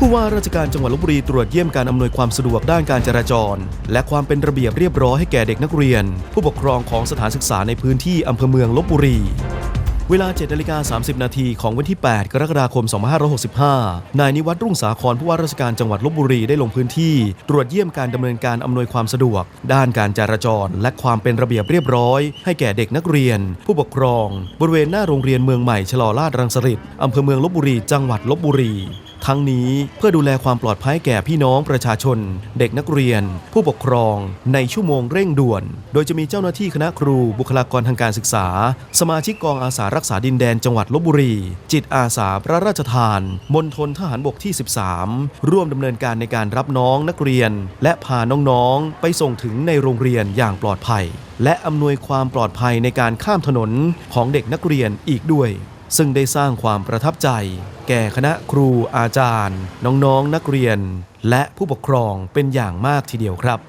ผู้ว่าราชการจังหวัดลบบุรีตรวจเยี่ยมการอำนวยความสะดวกด้านการจราจร และความเป็นระเบียบเรียบร้อยให้แก่เด็กนักเรียน ผู้ปกครองของสถานศึกษาในพื้นที่อำเภอเมืองลบบุรีเวลา7นาฬิกา30 นาทีของวันที่ 8 กรกฎาคม 2565 นายนิวัฒน์รุ่งสาครผู้ว่าราชการจังหวัดลบบุรีได้ลงพื้นที่ ตรวจเยี่ยมการดำเนินการอำนวยความสะดวก ด้านการจราจร และความเป็นระเบียบเรียบร้อย ให้แก่เด็กนักเรียน ผู้ปกครอง บริเวณหน้าโรงเรียนเมืองใหม่ชลอลาดรังสฤษอำเภอเมืองลบบุรี จังหวัดลบบุรี ทั้งนี้เพื่อดูแลความปลอดภัยแก่พี่น้องประชาชน เด็กนักเรียน ผู้ปกครอง ในชั่วโมงเร่งด่วน โดยจะมีเจ้าหน้าที่คณะครูบุคลากรทางการศึกษา สมาชิกกองอาสารักษาดินแดนจังหวัดลบบุรี จิตอาสาพระราชทานมณฑลทหารบกที่ 13 ร่วมดำเนินการในการรับน้องนักเรียน และพาน้องๆ ไปส่งถึงในโรงเรียนอย่างปลอดภัย และอำนวยความปลอดภัยในการข้ามถนนของเด็กนักเรียนอีกด้วย ซึ่งได้สร้างความประทับใจ แก่คณะครูอาจารย์ น้องๆนนักเรียน และผู้ปกครองเป็นอย่างมากทีเดียวครับ